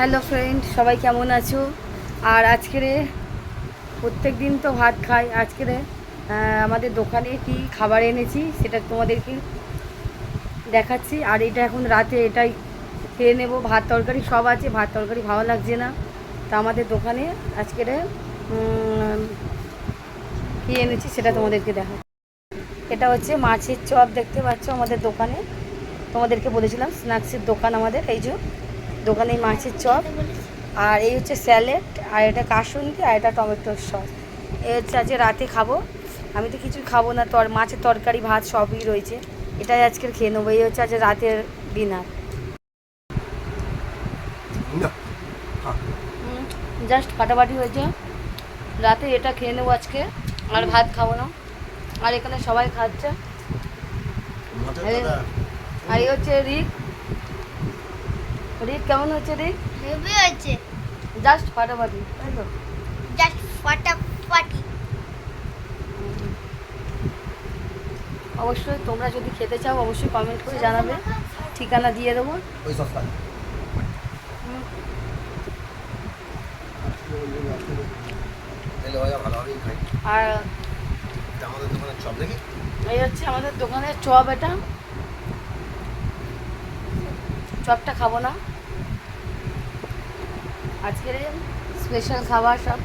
Hello friend, সবাই কেমন আছো? আর আজকের প্রত্যেক দিন তো ভাত খাই। আজকের আমাদের দোকানে কি খাবার এনেছি সেটা তোমাদেরকে দেখাচ্ছি। আর এটা এখন রাতে এটাই খেয়ে নেব। ভাত তরকারি সব আছে, ভাত তরকারি ভালো লাগছে না। তা আমাদের দোকানে আজকের কী এনেছি সেটা তোমাদেরকে দেখা এটা হচ্ছে মাছের চপ, দেখতে পাচ্ছ আমাদের দোকানে। তোমাদেরকে বলেছিলাম, স্ন্যাক্সের দোকান আমাদের, এই যে। দোকানে মাছের চপ আর এই হচ্ছে স্যালেড আর এটা কাসুন্দি আর এটা টমেটোর সস। এই হচ্ছে আজকে রাতে খাব। আমি তো কিছু খাব না তর মাছের তরকারি ভাত সবই রয়েছে। এটাই আজকের খেয়ে নেব এই হচ্ছে আজকে রাতের ডিনার। জাস্ট ফাটাফাটি হয়েছে। রাতে এটা খেয়ে নেব আজকে আর ভাত খাব না। আর এখানে সবাই খাচ্ছে। আর এই হচ্ছে রিক। রিক কেমন হচ্ছে রিক হেভি হয়েছে। জাস্ট ফাটাফাটি তাই তো? জাস্ট ফাটাফাটি। অবশ্যই তোমরা যদি খেতে চাও অবশ্যই কমেন্ট করে জানাবে। ঠিকানা দিয়ে দেবো। ওই সস্তা আর আমাদের দোকানের চপ দেখি? এই হচ্ছে আমাদের দোকানের চপ এটা। চপটা খাব না। আজকের স্পেশাল খাবার সব